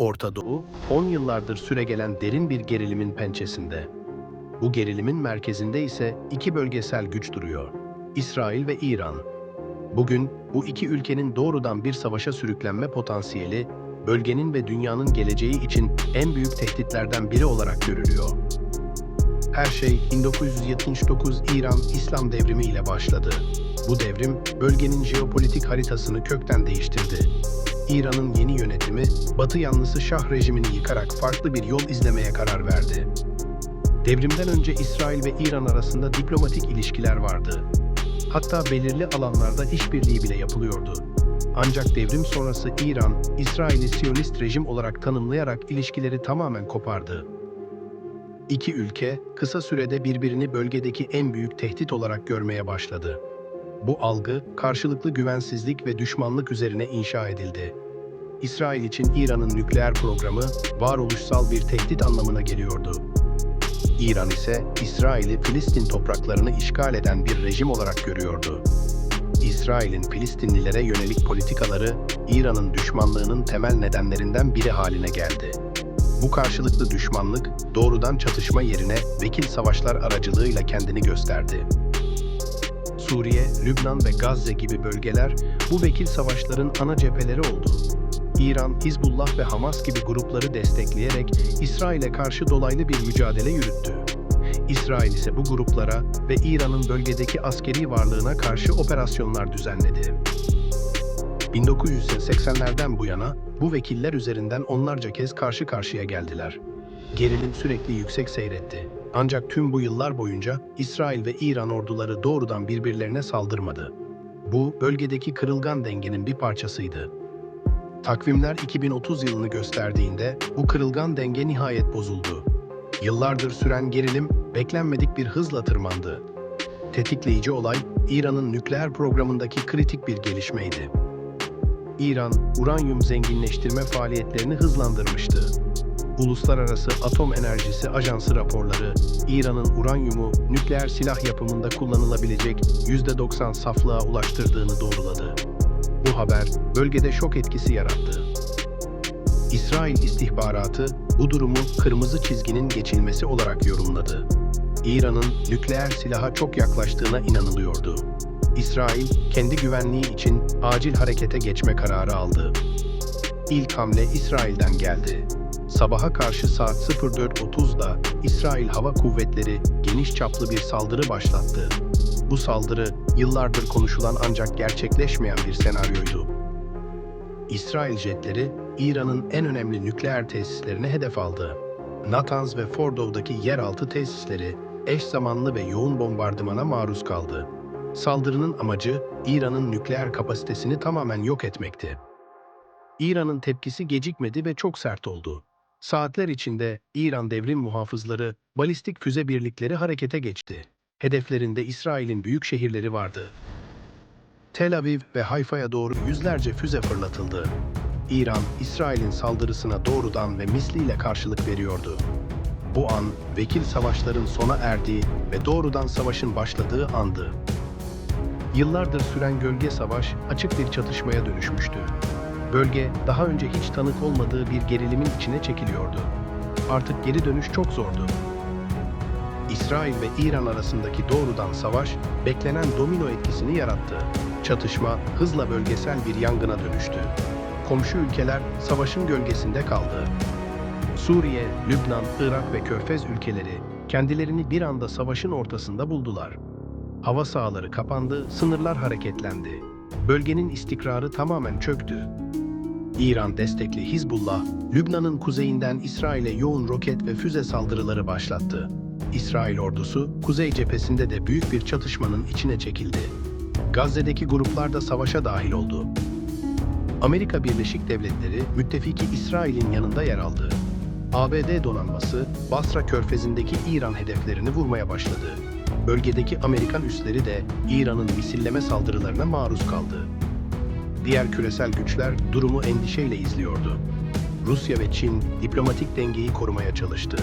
Orta Doğu, 10 yıllardır süregelen derin bir gerilimin pençesinde. Bu gerilimin merkezinde ise iki bölgesel güç duruyor. İsrail ve İran. Bugün bu iki ülkenin doğrudan bir savaşa sürüklenme potansiyeli, bölgenin ve dünyanın geleceği için en büyük tehditlerden biri olarak görülüyor. Her şey 1979 İran İslam devrimi ile başladı. Bu devrim bölgenin jeopolitik haritasını kökten değiştirdi. İran'ın yeni yönetimi, Batı yanlısı Şah rejimini yıkarak farklı bir yol izlemeye karar verdi. Devrimden önce İsrail ve İran arasında diplomatik ilişkiler vardı. Hatta belirli alanlarda işbirliği bile yapılıyordu. Ancak devrim sonrası İran, İsrail'i Siyonist rejim olarak tanımlayarak ilişkileri tamamen kopardı. İki ülke kısa sürede birbirini bölgedeki en büyük tehdit olarak görmeye başladı. Bu algı karşılıklı güvensizlik ve düşmanlık üzerine inşa edildi. İsrail için İran'ın nükleer programı varoluşsal bir tehdit anlamına geliyordu. İran ise İsrail'i Filistin topraklarını işgal eden bir rejim olarak görüyordu. İsrail'in Filistinlilere yönelik politikaları İran'ın düşmanlığının temel nedenlerinden biri haline geldi. Bu karşılıklı düşmanlık doğrudan çatışma yerine vekil savaşlar aracılığıyla kendini gösterdi. Suriye, Lübnan ve Gazze gibi bölgeler bu vekil savaşların ana cepheleri oldu. İran, Hizbullah ve Hamas gibi grupları destekleyerek İsrail'e karşı dolaylı bir mücadele yürüttü. İsrail ise bu gruplara ve İran'ın bölgedeki askeri varlığına karşı operasyonlar düzenledi. 1980'lerden bu yana bu vekiller üzerinden onlarca kez karşı karşıya geldiler. Gerilim sürekli yüksek seyretti. Ancak tüm bu yıllar boyunca İsrail ve İran orduları doğrudan birbirlerine saldırmadı. Bu bölgedeki kırılgan dengenin bir parçasıydı. Takvimler 2030 yılını gösterdiğinde bu kırılgan denge nihayet bozuldu. Yıllardır süren gerilim beklenmedik bir hızla tırmandı. Tetikleyici olay İran'ın nükleer programındaki kritik bir gelişmeydi. İran, uranyum zenginleştirme faaliyetlerini hızlandırmıştı. Uluslararası Atom Enerjisi Ajansı raporları, İran'ın uranyumu nükleer silah yapımında kullanılabilecek %90 saflığa ulaştırdığını doğruladı. Bu haber bölgede şok etkisi yarattı. İsrail istihbaratı bu durumu kırmızı çizginin geçilmesi olarak yorumladı. İran'ın nükleer silaha çok yaklaştığına inanılıyordu. İsrail kendi güvenliği için acil harekete geçme kararı aldı. İlk hamle İsrail'den geldi. Sabaha karşı saat 04.30'da İsrail Hava Kuvvetleri geniş çaplı bir saldırı başlattı. Bu saldırı yıllardır konuşulan ancak gerçekleşmeyen bir senaryoydu. İsrail jetleri İran'ın en önemli nükleer tesislerine hedef aldı. Natanz ve Fordow'daki yeraltı tesisleri eş zamanlı ve yoğun bombardımana maruz kaldı. Saldırının amacı İran'ın nükleer kapasitesini tamamen yok etmekti. İran'ın tepkisi gecikmedi ve çok sert oldu. Saatler içinde İran devrim muhafızları, balistik füze birlikleri harekete geçti. Hedeflerinde İsrail'in büyük şehirleri vardı. Tel Aviv ve Hayfa'ya doğru yüzlerce füze fırlatıldı. İran, İsrail'in saldırısına doğrudan ve misliyle karşılık veriyordu. Bu an, vekil savaşların sona erdiği ve doğrudan savaşın başladığı andı. Yıllardır süren gölge savaş açık bir çatışmaya dönüşmüştü. Bölge daha önce hiç tanık olmadığı bir gerilimin içine çekiliyordu. Artık geri dönüş çok zordu. İsrail ve İran arasındaki doğrudan savaş beklenen domino etkisini yarattı. Çatışma hızla bölgesel bir yangına dönüştü. Komşu ülkeler savaşın gölgesinde kaldı. Suriye, Lübnan, Irak ve Körfez ülkeleri kendilerini bir anda savaşın ortasında buldular. Hava sahaları kapandı, sınırlar hareketlendi. Bölgenin istikrarı tamamen çöktü. İran destekli Hizbullah, Lübnan'ın kuzeyinden İsrail'e yoğun roket ve füze saldırıları başlattı. İsrail ordusu, kuzey cephesinde de büyük bir çatışmanın içine çekildi. Gazze'deki gruplar da savaşa dahil oldu. Amerika Birleşik Devletleri, müttefiki İsrail'in yanında yer aldı. ABD donanması, Basra körfezindeki İran hedeflerini vurmaya başladı. Bölgedeki Amerikan üsleri de İran'ın misilleme saldırılarına maruz kaldı. Diğer küresel güçler durumu endişeyle izliyordu. Rusya ve Çin diplomatik dengeyi korumaya çalıştı.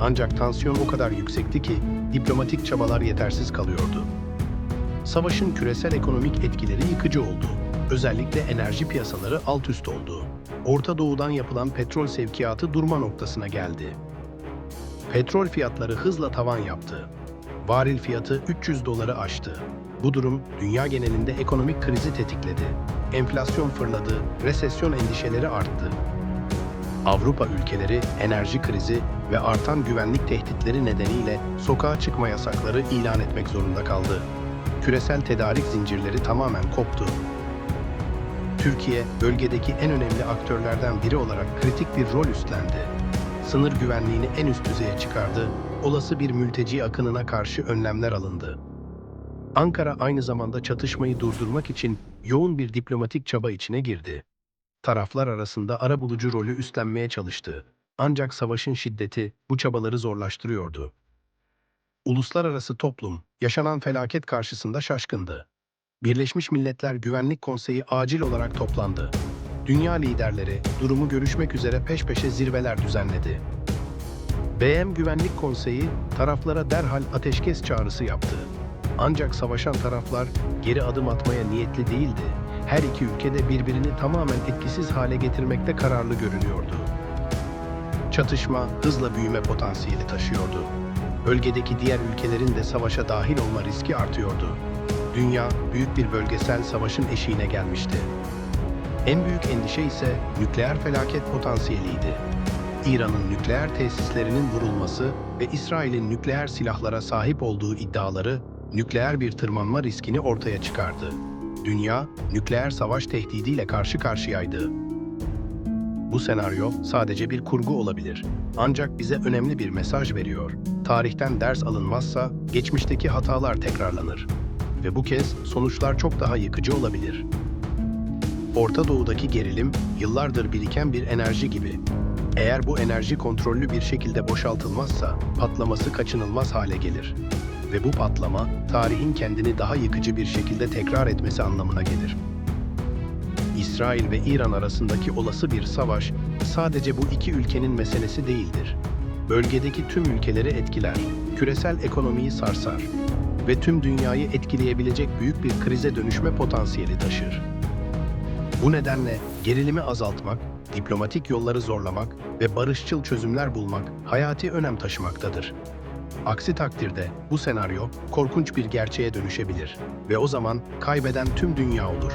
Ancak tansiyon o kadar yüksekti ki diplomatik çabalar yetersiz kalıyordu. Savaşın küresel ekonomik etkileri yıkıcı oldu. Özellikle enerji piyasaları alt üst oldu. Orta Doğu'dan yapılan petrol sevkiyatı durma noktasına geldi. Petrol fiyatları hızla tavan yaptı. Varil fiyatı 300 doları aştı. Bu durum dünya genelinde ekonomik krizi tetikledi. Enflasyon fırladı, resesyon endişeleri arttı. Avrupa ülkeleri enerji krizi ve artan güvenlik tehditleri nedeniyle sokağa çıkma yasakları ilan etmek zorunda kaldı. Küresel tedarik zincirleri tamamen koptu. Türkiye, bölgedeki en önemli aktörlerden biri olarak kritik bir rol üstlendi. Sınır güvenliğini en üst düzeye çıkardı, olası bir mülteci akınına karşı önlemler alındı. Ankara aynı zamanda çatışmayı durdurmak için yoğun bir diplomatik çaba içine girdi. Taraflar arasında arabulucu rolü üstlenmeye çalıştı. Ancak savaşın şiddeti bu çabaları zorlaştırıyordu. Uluslararası toplum yaşanan felaket karşısında şaşkındı. Birleşmiş Milletler Güvenlik Konseyi acil olarak toplandı. Dünya liderleri durumu görüşmek üzere peş peşe zirveler düzenledi. BM Güvenlik Konseyi taraflara derhal ateşkes çağrısı yaptı. Ancak savaşan taraflar geri adım atmaya niyetli değildi. Her iki ülke de birbirini tamamen etkisiz hale getirmekte kararlı görünüyordu. Çatışma hızla büyüme potansiyeli taşıyordu. Bölgedeki diğer ülkelerin de savaşa dahil olma riski artıyordu. Dünya büyük bir bölgesel savaşın eşiğine gelmişti. En büyük endişe ise nükleer felaket potansiyeliydi. İran'ın nükleer tesislerinin vurulması ve İsrail'in nükleer silahlara sahip olduğu iddiaları nükleer bir tırmanma riskini ortaya çıkardı. Dünya nükleer savaş tehdidiyle karşı karşıyaydı. Bu senaryo sadece bir kurgu olabilir. Ancak bize önemli bir mesaj veriyor. Tarihten ders alınmazsa geçmişteki hatalar tekrarlanır. Ve bu kez sonuçlar çok daha yıkıcı olabilir. Orta Doğu'daki gerilim yıllardır biriken bir enerji gibi. Eğer bu enerji kontrollü bir şekilde boşaltılmazsa patlaması kaçınılmaz hale gelir. Ve bu patlama tarihin kendini daha yıkıcı bir şekilde tekrar etmesi anlamına gelir. İsrail ve İran arasındaki olası bir savaş sadece bu iki ülkenin meselesi değildir. Bölgedeki tüm ülkeleri etkiler, küresel ekonomiyi sarsar ve tüm dünyayı etkileyebilecek büyük bir krize dönüşme potansiyeli taşır. Bu nedenle gerilimi azaltmak, diplomatik yolları zorlamak ve barışçıl çözümler bulmak hayati önem taşımaktadır. Aksi takdirde bu senaryo korkunç bir gerçeğe dönüşebilir ve o zaman kaybeden tüm dünya olur.